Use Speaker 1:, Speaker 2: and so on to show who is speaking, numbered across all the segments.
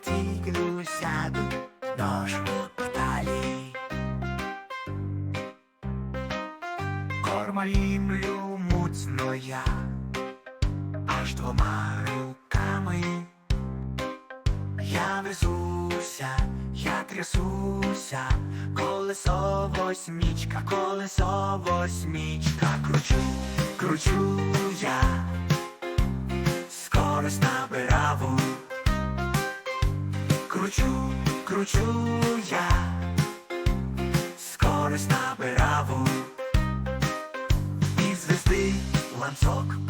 Speaker 1: мотоциклу сяду, ножку педалі. Кормалімлю муцно я, аж двома руками. Я везуся, я трясуся, колесо восьмічка, колесо восьмічка, кручу, кручу я, кручу, кручу я, скорость набираву, і звезди ланцок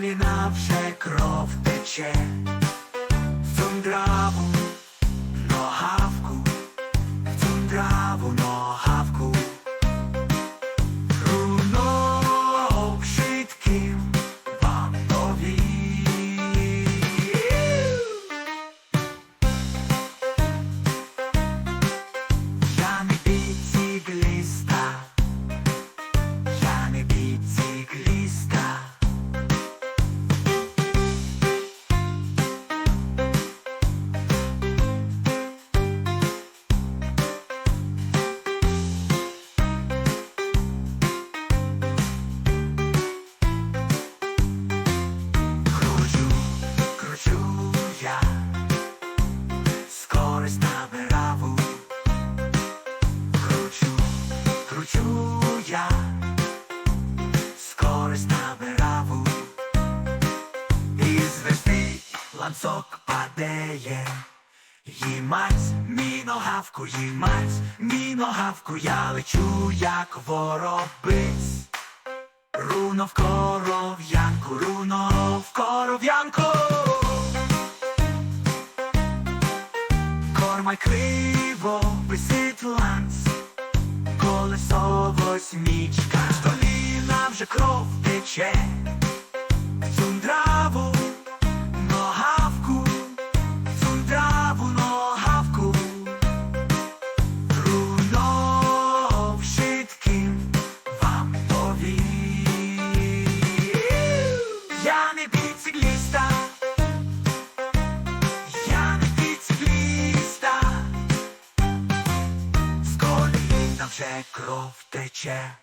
Speaker 1: коліна вже кров тече, ланцок падеє. Їмать, мій ногавку, їмать, мій ногавку, я лечу, як воробець. Руно в коров'янку, руно в коров'янку. Кормай криво, висить ланц, колесо восьмічка, з коліна вже кров тече, вже кров тече.